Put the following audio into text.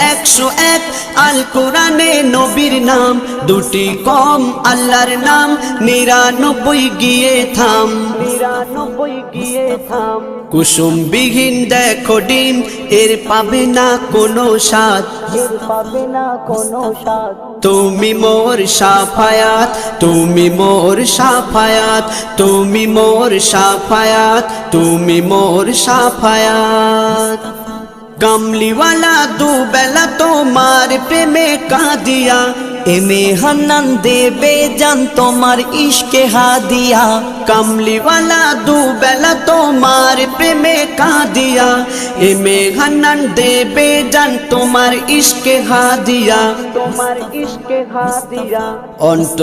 একশো এক আল কোরআনে নবীর নাম। দুটি কম আল্লাহর নাম। নিরানব্বই গিয়ে থাম। নিরানব্বই গিয়ে থাম। কুসুম বিহীন দেখো ডিম। এর পাবে না কোনো স্বাদ। পাবে না কোনো স্বাদ। তুমি মোর সাফায়াত। তুমি মোর সাফায়াত। তুমি মোর সাফায়াত। তুমি মোর সাফায়াত। কামলিওয়ালা দুবেলা তোমার প্রেমে কাঁদিয়া এমে হান্নান দেবে জান তোমার ইশকে হাদিয়া কামলিওয়ালা দুবেলা তোমার প্রেমে কাঁদিয়া এমে হান্নান দেবে জান তোমার ইশকে হাদিয়া তোমার ইশকে হাদিয়া অন্ত